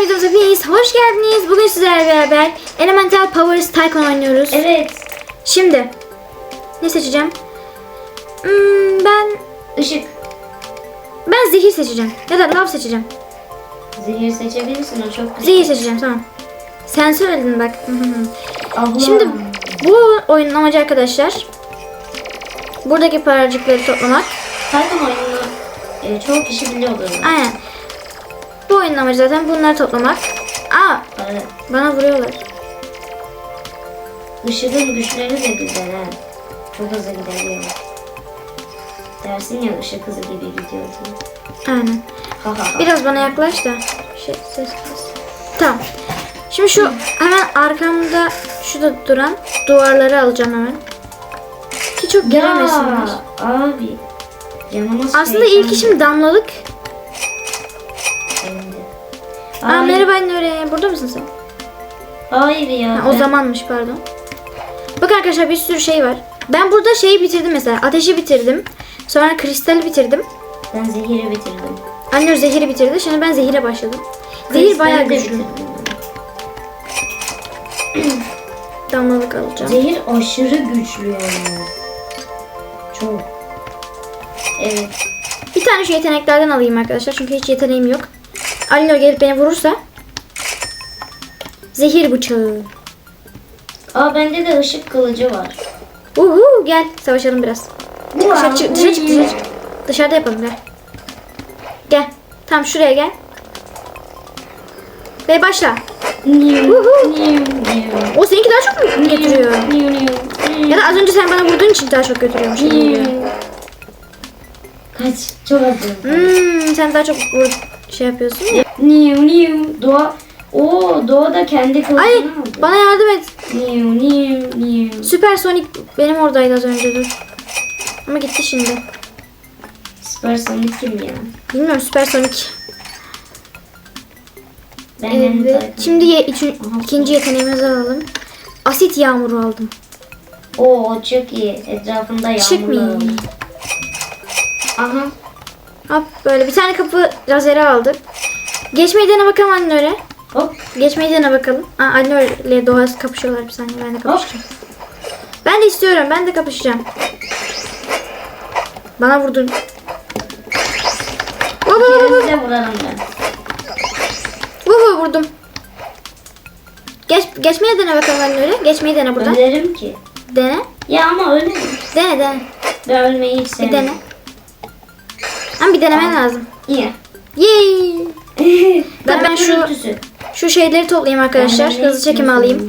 videomuza hepiniz hoş geldiniz. Bugün sizlerle beraber Elemental Powers Tycoon oynuyoruz. Evet. Şimdi ne seçeceğim? Hmm, ben Işık. ben zehir seçeceğim. Ya da lav seçeceğim. Zehir seçebilirsin o çok güzel. Zehir seçeceğim tamam. Sen söyledin bak. Abla. Şimdi bu oyunun amacı arkadaşlar buradaki paracıkları toplamak. Python oyununu e, çoğu kişi biliyordur. Aynen. Bu oyunun amacı zaten bunları toplamak. Aa Evet. bana vuruyorlar. Işığın güçleri de güzel ha. Çok hızlı gidiyor. Dersin ya ışık hızı gibi gidiyor diye. Aynen. Ha ha ha. Biraz bana yaklaş da. Şey, ses kes. Tamam. Şimdi şu hemen arkamda şurada duran duvarları alacağım hemen. Ki çok giremesinler. Abi. Yanıma Aslında ilk işim damlalık. Aa, Ay, merhaba Nuri. Burada mısın sen? Hayır ya. Ha, o ben- zamanmış pardon. Bak arkadaşlar bir sürü şey var. Ben burada şeyi bitirdim mesela. Ateşi bitirdim. Sonra kristali bitirdim. Ben zehiri bitirdim. Anne zehiri bitirdi. Şimdi ben zehire başladım. Zehir Kristali bayağı de güçlü. bitirdim. Damlalık alacağım. Zehir aşırı güçlü yani. Çok. Evet. Bir tane şu yeteneklerden alayım arkadaşlar. Çünkü hiç yeteneğim yok. Alinor gelip beni vurursa. Zehir bıçağı. Aa bende de ışık kılıcı var. Uhu gel savaşalım biraz. Dışarı çık, dışarı çık, dışarı çık. Dışarıda yapalım gel. Gel. Tam şuraya gel. Ve başla. Uhu. O seninki daha çok mu götürüyor? Ya da az önce sen bana vurduğun için daha çok götürüyormuş. Kaç. Çok az. Hmm, sen daha çok vur şey yapıyorsun ya. Niu niu. Doğa. Oo Doğa da kendi kılıcını Ay aldı. bana yardım et. Niu niu niu. Süper Sonic benim oradaydı az önce dur. Ama gitti şimdi. Süper Sonic kim ya? Bilmiyorum Süper Sonic. Ben Evet. Şimdi ye, üçü- ikinci yeteneğimizi alalım. Asit yağmuru aldım. Oo çok iyi. Etrafında yağmurlar Çıkmayayım. Aha. Hop böyle bir tane kapı lazeri aldık. Geçmeyi dene bakalım anne öyle. Hop. Geçmeyi dene bakalım. Aa, anne ile Doğa kapışıyorlar bir saniye ben de kapışacağım. Ben de istiyorum ben de kapışacağım. Bana vurdun. Vuhu İkinizi de vurarım ben. vuhu vurdum. Geç, geçmeyi dene bakalım anne öyle. Geçmeyi dene buradan. Ölerim ki. Dene. Ya ama öyle mi? Dene dene. Ben ölmeyi hiç Bir sevmem. dene. Ama bir denemen lazım. İyi. Yay! Ben- ben şu-. Şu şeyleri toplayayım arkadaşlar. Hızlı çekim alayım.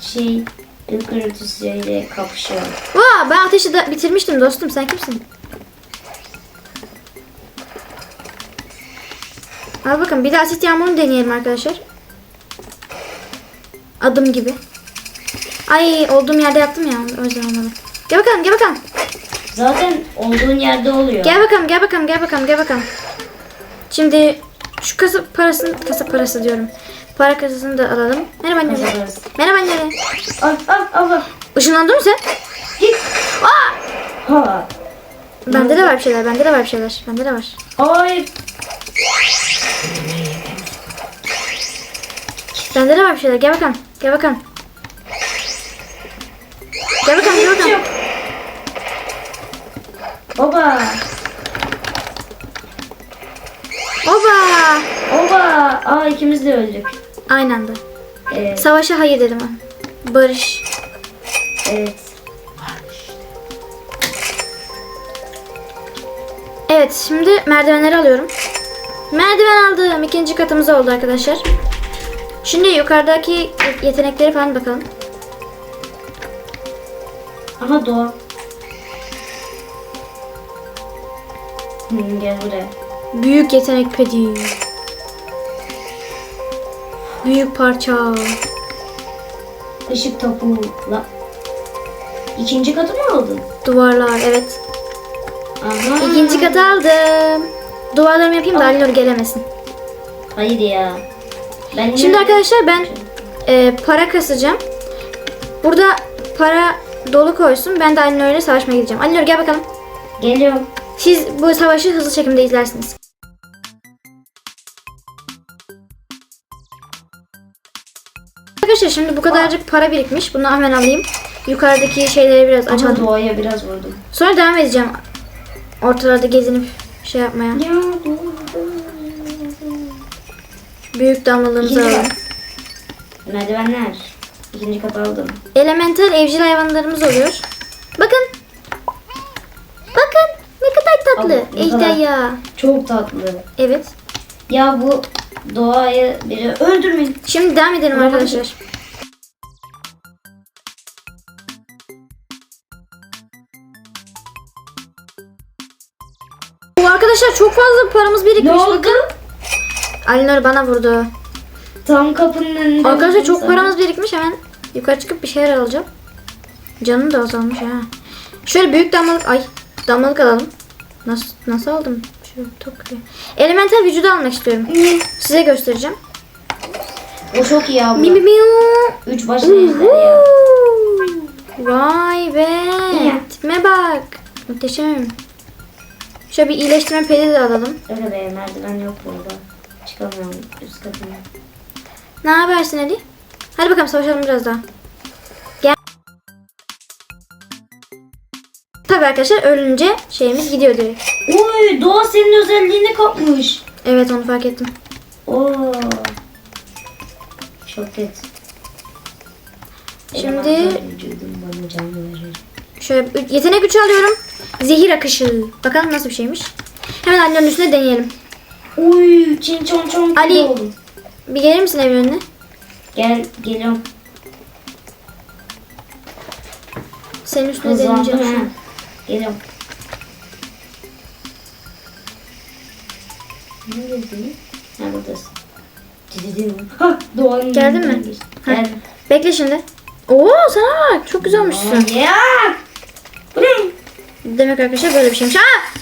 Şey, gürültüsüyle kapışıyor. Vaa ben ateşi de bitirmiştim dostum. Sen kimsin? Al bakın bir de asit yağmurunu deneyelim arkadaşlar. Adım gibi. Ay olduğum yerde yaptım ya o yüzden olmadı. Gel bakalım gel bakalım. Zaten olduğun yerde oluyor. Gel bakalım gel bakalım gel bakalım gel bakalım. Şimdi şu kasa parasını kasa parası diyorum. Para kasasını da alalım. Merhaba anne. Kasa parası. Merhaba anne. Al al al. al. Işınlandın mı sen? Git. Ha. Bende de var bir şeyler. Bende de var bir şeyler. Bende de var. Hayır. Bende de var bir şeyler. Gel bakalım. Gel bakalım. Gel bakalım. Gel bakalım. Baba. Oba. Oba. Aa ikimiz de öldük. Aynı anda. Evet. Savaşa hayır dedim ben. Barış. Evet. Evet şimdi merdivenleri alıyorum. Merdiven aldım. İkinci katımız oldu arkadaşlar. Şimdi yukarıdaki yetenekleri falan bakalım. Aha Doğa. Hmm, gel buraya. Büyük yetenek pedi. Büyük parça. Işık topu. La. İkinci katı mı aldın? Duvarlar evet. Aha. İkinci katı aldım. Duvarlarımı yapayım da Alinor gelemesin. Hayır ya. Ben Şimdi arkadaşlar ben e, para kasacağım. Burada para dolu koysun. Ben de Alinor ile savaşmaya gideceğim. Alinor gel bakalım. Geliyorum. Siz bu savaşı hızlı çekimde izlersiniz. Arkadaşlar şimdi bu kadarcık para birikmiş. Bunu hemen alayım. Yukarıdaki şeyleri biraz açalım. Ama doğaya biraz vurdum. Sonra devam edeceğim. Ortalarda gezinip şey yapmaya. Ya, Büyük damlalarımızı alalım. Merdivenler. İkinci kat aldım. Elemental evcil hayvanlarımız oluyor. Bakın Tatlı. Kadar- Ejderha. Çok tatlı. Evet. Ya bu doğayı biri öldürmeyin. Şimdi devam edelim Tamam. arkadaşlar. Arkadaşlar çok fazla paramız birikmiş. Ne oldu? Bakın. Alinor bana vurdu. Tam kapının önünde. Arkadaşlar çok sana. paramız birikmiş. Hemen yukarı çıkıp bir şeyler alacağım. Canım da azalmış ha. Şöyle büyük damlalık ay damlalık alalım. Nasıl nasıl aldım? Şu çok iyi. Elemental vücudu almak istiyorum. Size göstereceğim. O çok iyi abla. Mi mi miu. Üç başlı ejder ya. Vay be. İyi. Tipime bak. Muhteşem. Şöyle bir iyileştirme pedi de alalım. Öyle be merdiven yok burada. Çıkamıyorum üst katına. Ne habersin Ali? Hadi bakalım savaşalım biraz daha. Tabii arkadaşlar ölünce şeyimiz gidiyor direkt. Oy doğa senin özelliğini kapmış. Evet onu fark ettim. Oo. Çok kötü. Şimdi-. Şöyle yetenek 3 alıyorum. Zehir akışı. Bakalım nasıl bir şeymiş. Hemen Ali'nin üstüne deneyelim. Uy çin çon çon Ali. oldum. Bir gelir misin evin önüne? Gel geliyorum. Senin üstüne Hızlandım deneyeceğim. Geliyorum. Neredesin? Ha buradasın. Dedim. Ha doğanın Geldin mi? Ha. Geldim. Bekle şimdi. Oo sana bak çok güzel olmuşsun. Ya. Bu ne? Demek arkadaşlar böyle bir şeymiş. Aa!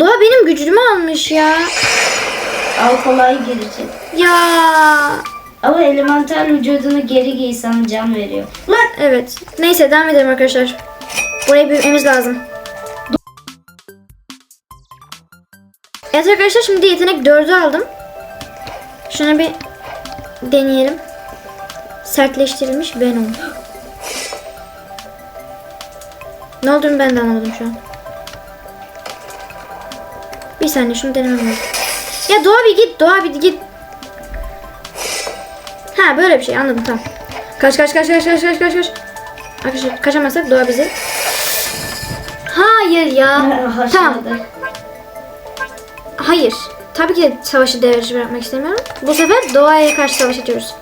Doğa benim gücümü almış ya. Al kolay gelecek. Ya. Ama elemental vücudunu geri giy sana can veriyor. Lan Evet. Neyse devam edelim arkadaşlar. Burayı büyütmemiz lazım. Evet arkadaşlar şimdi yetenek 4'ü aldım. Şuna bir deneyelim. Sertleştirilmiş Venom. Ne olduğunu ben de anlamadım şu an. Bir saniye şunu denemem lazım. Ya Doğa bir git, Doğa bir git. Ha böyle bir şey anladım tamam. Kaç kaç kaç kaç kaç kaç kaç kaç. Arkadaşlar kaçamazsak Doğa bizi. Hayır ya. tamam. Hayır. Tabii ki de savaşı devre bırakmak istemiyorum. Bu sefer Doğa'ya karşı savaş ediyoruz.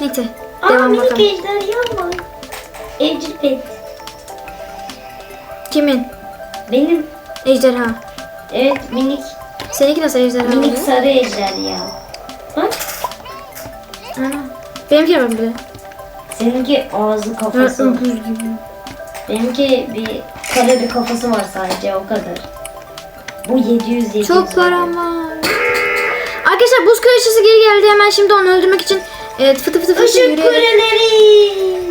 Neyse. Aa Devam minik bakalım. ejderha var. Evcil pet. Kimin? Benim. Ejderha. Evet minik. Seninki nasıl ejderha Minik oluyor? sarı ejderha. Bak. Ana. Benimki de var bir de. Seninki ağzı kafası. Benimki bir kare bir kafası var sadece o kadar. Bu 700 700. Çok param var. Arkadaşlar buz kraliçesi geri geldi. Hemen şimdi onu öldürmek için e, fıtı fıtı fıtı Işık yürüyelim. kuleleri.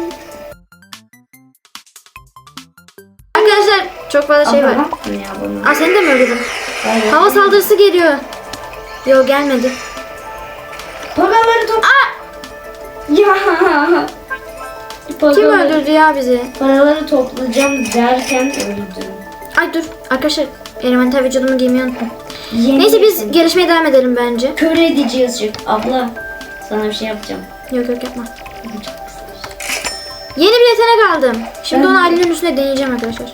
Arkadaşlar çok fazla şey Abla, var. ya bunu? Aa seni de mi öldürdün? Hava saldırısı geliyor. Yo gelmedi. Paraları top. Ya. Kim Paraları- öldürdü ya bizi? Paraları toplayacağım derken öldüm. Ay dur. Arkadaşlar elemental vücudumu giymeyi unuttum. Yeni Neyse biz gelişmeye devam edelim bence. Kör edici ışık. Abla sana bir şey yapacağım. Yok yok yapma. Kısa. Yeni bir yetenek aldım. Şimdi Ben onu. Ali'nin üstüne deneyeceğim arkadaşlar.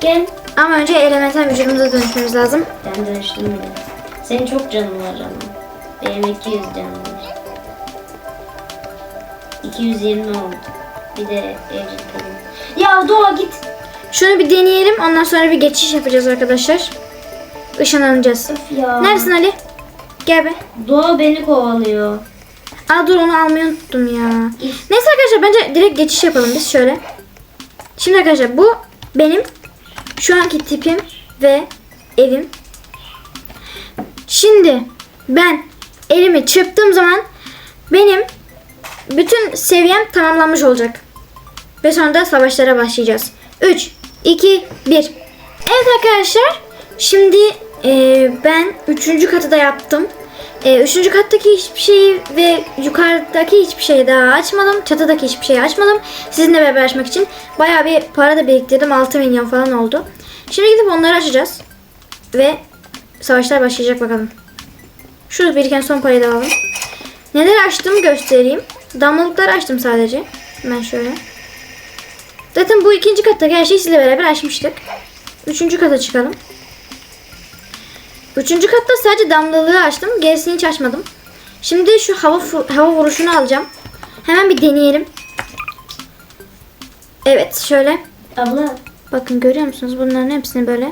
Gel. Ama önce elemental vücudumuza dönüşmemiz lazım. Ben dönüştüm bile. Senin çok canın var ama. Benim 200 canım var. 220 oldu. Bir de evcil. Ya Doğa git. Şunu bir deneyelim. Ondan sonra bir geçiş yapacağız arkadaşlar. Işınlanacağız. Öf ya. Neredesin Ali? Gel be. Doğa beni kovalıyor. Aa dur onu almayı unuttum ya. Neyse arkadaşlar bence direkt geçiş yapalım biz şöyle. Şimdi arkadaşlar bu benim şu anki tipim ve evim. Şimdi ben elimi çırptığım zaman benim bütün seviyem tamamlanmış olacak. Ve sonra savaşlara başlayacağız. 3, 2, 1. Evet arkadaşlar. Şimdi e, ben 3. katı da yaptım. Ee, üçüncü kattaki hiçbir şeyi ve yukarıdaki hiçbir şeyi daha açmadım. Çatıdaki hiçbir şeyi açmadım. Sizinle beraber açmak için. Bayağı bir para da biriktirdim. 6 milyon falan oldu. Şimdi gidip onları açacağız. Ve savaşlar başlayacak bakalım. Şu biriken son parayı da alalım. Neler açtığımı göstereyim. Damlalıklar açtım sadece. Hemen şöyle. Zaten bu ikinci kattaki her şeyi sizle beraber açmıştık. Üçüncü kata çıkalım. Üçüncü katta sadece damlalığı açtım. Gerisini hiç açmadım. Şimdi şu hava hava vuruşunu alacağım. Hemen bir deneyelim. Evet şöyle. Abla Bakın görüyor musunuz? Bunların hepsini böyle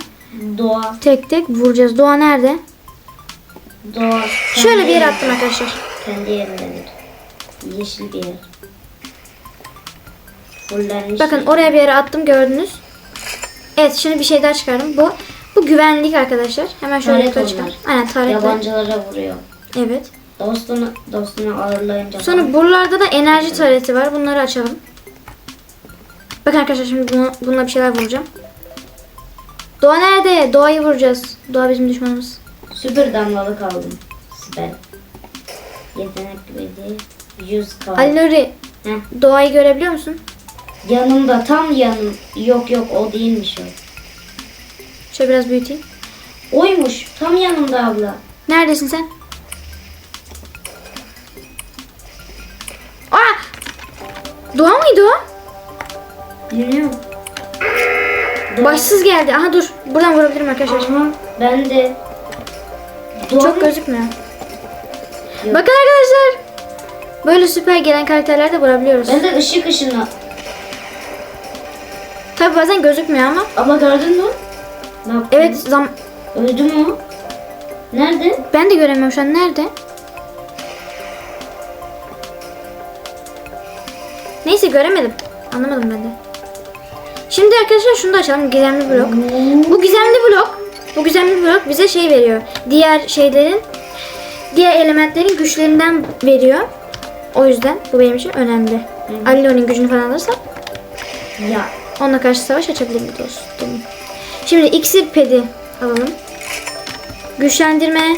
doğa. tek tek vuracağız. Doğa nerede? Doğa. Şöyle bir yere yerinde. attım arkadaşlar. Kendi yerindedir. Yeşil bir yer. Fullenmiş. Bakın oraya bir yere attım gördünüz. Evet şimdi bir şey daha çıkardım. Bu bu güvenlik arkadaşlar. Hemen şöyle Taret yukarı onlar. Aynen taretler. Yabancılara vuruyor. Evet. Dostunu, dostunu ağırlayınca Sonra falan. buralarda da enerji tareti var. Bunları açalım. Bakın arkadaşlar şimdi bunu, bununla bir şeyler vuracağım. Doğa nerede? Doğayı vuracağız. Doğa bizim düşmanımız. Süper damlalık aldım. Süper. Yetenek verdi. 100 kaldı. Ali Nuri Heh. doğayı görebiliyor musun? Yanımda tam yanım. Yok yok o değilmiş o. Şöyle biraz büyüteyim. Oymuş. Tam yanımda abla. Neredesin sen? Aa! Doğa mıydı o? Bilmiyorum. Doğa- Başsız geldi. Aha dur. Buradan vurabilirim arkadaşlar. Aha ben de. Doğa Çok gözükmüyor. Yok. Bakın arkadaşlar. Böyle süper gelen karakterler de vurabiliyoruz. Ben de ışık ışını. Tabi bazen gözükmüyor ama. Abla gördün mü? Ne yaptın? Evet zam Öldü mü? Nerede? ben de göremiyorum şu an. Nerede? Neyse göremedim. Anlamadım ben de. Şimdi arkadaşlar şunu da açalım. Gizemli blok. Bu gizemli blok, bu gizemli blok bize şey veriyor. Diğer şeylerin, diğer elementlerin güçlerinden veriyor. O yüzden bu benim için önemli. Alion'un gücünü falan alırsam Ya. onunla karşı savaş açabilirim dostum. Şimdi iksir pedi alalım. Güçlendirme,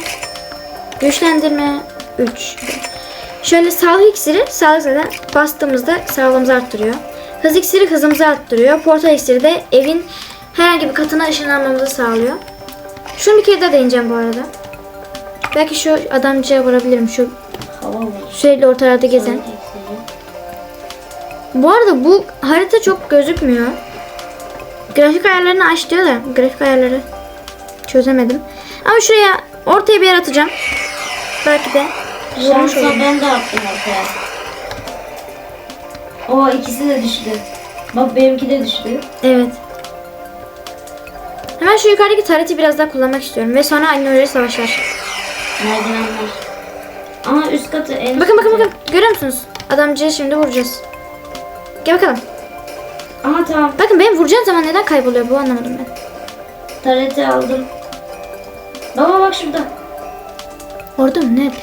güçlendirme 3. Şöyle sağlık iksiri, sağlık zaten bastığımızda sağlığımızı arttırıyor. Hız iksiri hızımızı arttırıyor. Portal iksiri de evin herhangi bir katına ışınlanmamızı sağlıyor. Şunu bir kere daha deneyeceğim bu arada. Belki şu adamcıya vurabilirim. Şu. Sürekli ortalarda gezen. Bu arada bu harita çok gözükmüyor. Grafik ayarlarını aç diyor da grafik ayarları çözemedim. Ama şuraya ortaya bir yer atacağım. Belki de vurmuş olurum. ben de attım ortaya. O ikisi de düştü. Bak benimki de düştü. Evet. Hemen şu yukarıdaki tareti biraz daha kullanmak istiyorum. Ve sonra aynı savaşlar. Merdivenler. Ama üst katı en Bakın bakın bakın. Görüyor musunuz? Adamcıya şimdi vuracağız. Gel bakalım. Aha tamam. Bakın benim vuracağım zaman neden kayboluyor bu anlamadım ben. Tareti aldım. Baba bak şurada. Orada mı? Nerede?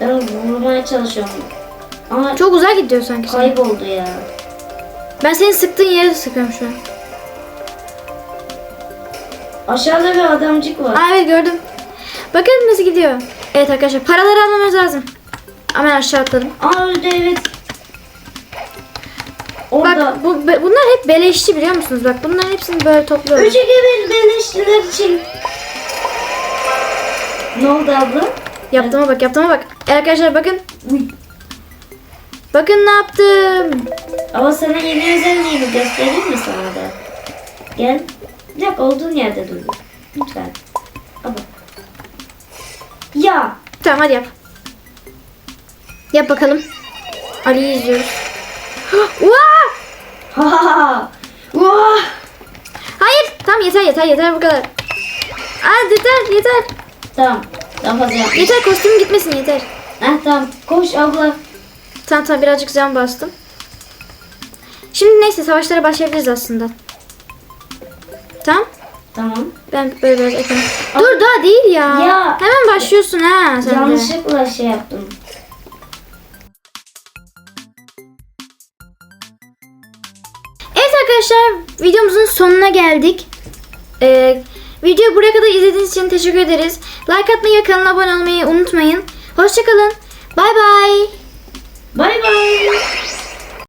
Ben vurmaya çalışıyorum. Ama Çok uzağa gidiyor sanki. sana. kayboldu ya. Ben senin sıktığın yere sıkıyorum şu an. Aşağıda bir adamcık var. Aa evet gördüm. Bakın nasıl gidiyor. Evet arkadaşlar paraları almamız lazım. Ama ben aşağı atladım. Aa evet. Orada. Bak bu be- bunlar hep beleşçi biliyor musunuz? Bak bunların hepsini böyle topluyorum. Üç gebel beleşçiler için. Ne oldu abla? Yaptığıma bak yaptığıma bak. E, arkadaşlar bakın. Uy. Bakın ne yaptım. Ama sana yeni özelliğimi göstereyim mi sana da? Gel. Bir dakika olduğun yerde dur. Lütfen. Abla. Tamam hadi yap. Yap bakalım. Ali'yi izliyoruz. Hayır. Tamam yeter yeter yeter bu kadar. Aa yeter yeter. Tamam. Daha fazla yapma. Yeter kostüm gitmesin yeter. Heh tamam. Koş abla. Tamam tamam birazcık can bastım. Şimdi neyse savaşlara başlayabiliriz aslında. Tamam. Tamam. Ben böyle biraz ekranı... Dur daha değil ya. Ya. Hemen başlıyorsun ha sen de. Yanlışlıkla şey yaptım. Evet arkadaşlar videomuzun sonuna geldik. Ee, Videoyu buraya kadar izlediğiniz için teşekkür ederiz. Like atmayı ve kanala abone olmayı unutmayın. Hoşçakalın. Bay bay.